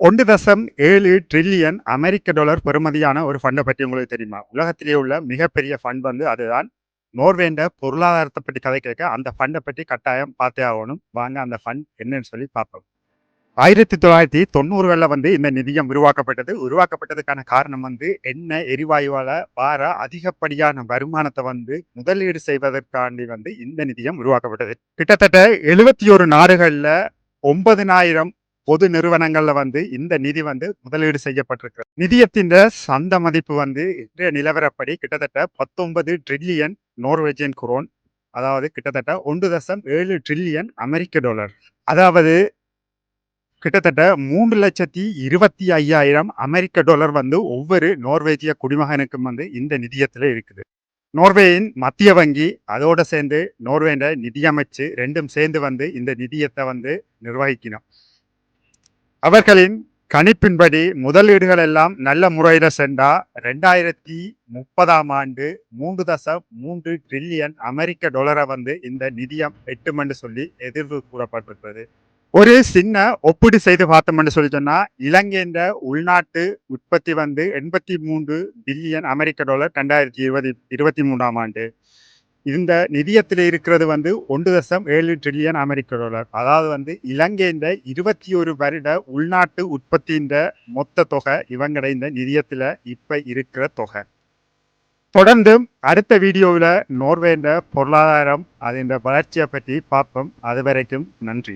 ஒன்று தசம் ஏழு ட்ரில்லியன் அமெரிக்க டாலர் பெறுமதியான ஒரு ஃபண்டை பற்றி உங்களுக்கு தெரியுமா? உலகத்திலேயே உள்ள மிகப்பெரிய ஃபண்ட் வந்து அதுதான். நோர்வேண்ட பொருளாதாரத்தை பற்றி கதை கேட்க அந்த ஃபண்டை பற்றி கட்டாயம் பார்த்தே ஆகணும். வாங்க அந்த ஃபண்ட் என்னன்னு சொல்லி பார்ப்போம். ஆயிரத்தி தொள்ளாயிரத்தி தொண்ணூறுகளில் வந்து இந்த நிதியம் உருவாக்கப்பட்டது. உருவாக்கப்பட்டதுக்கான காரணம் வந்து எண்ணெய் எரிவாயுவால் வார அதிகப்படியான வருமானத்தை வந்து முதலீடு செய்வதற்காண்டி வந்து இந்த நிதியம் உருவாக்கப்பட்டது. கிட்டத்தட்ட எழுபத்தி ஒரு நாடுகளில் ஒன்பதினாயிரம் பொது நிறுவனங்கள்ல வந்து இந்த நிதி வந்து முதலீடு செய்யப்பட்டிருக்கிறது. நிதியத்தின் சந்த மதிப்பு வந்து இன்றைய நிலவரப்படி கிட்டத்தட்ட பத்தொன்பது ட்ரில்லியன் நோர்வேஜியன் குரோன் அதாவது கிட்டத்தட்ட ஒன்று தசம் ஏழு ட்ரில்லியன் அமெரிக்க டாலர் அதாவது கிட்டத்தட்ட மூன்று லட்சத்தி இருபத்தி ஐயாயிரம் அமெரிக்க டாலர் வந்து ஒவ்வொரு நோர்வேஜிய குடிமகனுக்கும் வந்து இந்த நிதியத்தில் இருக்குது. நோர்வேயின் மத்திய வங்கி அதோடு சேர்ந்து நோர்வேண்ட நிதியமைச்சு ரெண்டும் சேர்ந்து வந்து இந்த நிதியத்தை வந்து நிர்வகிக்கணும். அவர்களின் கணிப்பின்படி முதலீடுகள் எல்லாம் நல்ல முறையில் சென்றா ரெண்டாயிரத்தி முப்பதாம் ஆண்டு மூன்று தசம் மூன்று ட்ரில்லியன் அமெரிக்க டாலரை வந்து இந்த நிதியம் எட்டுமென்று சொல்லி எதிர்வு கூறப்பட்டிருக்கிறது. ஒரு சின்ன ஒப்பீடு செய்து பார்த்தோம்னு சொல்லி சொன்னா இலங்கையின் உள்நாட்டு உற்பத்தி வந்து எண்பத்தி மூன்று பில்லியன் அமெரிக்க டாலர் ரெண்டாயிரத்தி இருபது இருபத்தி மூணாம் ஆண்டு. இந்த நிதியத்தில் இருக்கிறது வந்து ஒன்று தசம் ஏழு ட்ரில்லியன் அமெரிக்க டாலர் அதாவது வந்து இலங்கையின் இருபத்தி ஒரு வருட உள்நாட்டு உற்பத்தியின் மொத்த தொகை இவங்கட இந்த நிதியத்தில் இப்போ இருக்கிற தொகை. தொடர்ந்து அடுத்த வீடியோவில் நோர்வேண்ட பொருளாதாரம் அதன் வளர்ச்சியை பற்றி பார்ப்போம். அது வரைக்கும் நன்றி.